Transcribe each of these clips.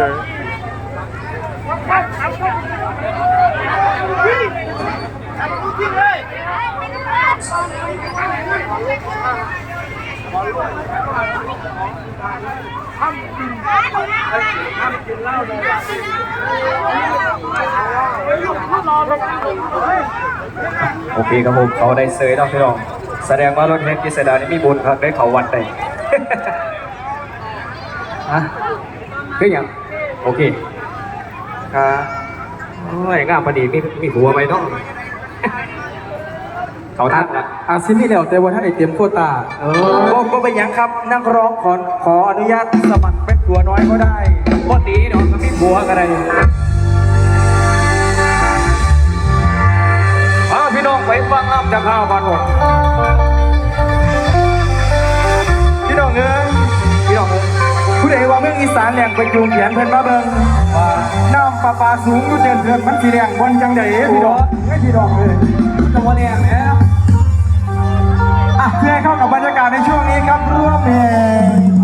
โอเคครับผมเขาได้เซยเนาะพี่น้องแสดงว่ารถเฮดกิษดานี่มีบุญครับได้เขาวัดได้ฮะคืออย่าง โอเคครับโอ้ยงามพอดีมีมีหัวไหมเนาะเขาทักละ อาซิมีแล้วแต่ว่าถ้าไอเตรียมโควตาเออ ก็ไปยังครับนักร้องขอขออนุญาตสมัครเป็นตัวน้อยก็ได้ก็ดีเนาะก็มีหัวก็ได้เอาพี่น้องไปฟังน้ำจากข้าวบ้านหมด เมืองอีสานแหล่งไปจูงเขียนเพิ่นมาเบิ่งว่าน้ำประปาสูงอยู่เดินเดินมันสีแดงบนจังใดพี่น้องไม่พี่น้องเลยจังหวะแดงแหมอะเพื่อให้เข้ากับบรรยากาศในช่วงนี้ครับร่วมเพลง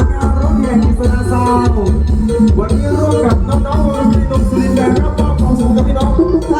ละฝากผลงานร้องเพลงกิษณาซาววันนี้ร่วมกับน้องๆวงดนตรีนมสุรินทร์แบนด์รับมอบความสุขกับพี่น้องทุกท่าน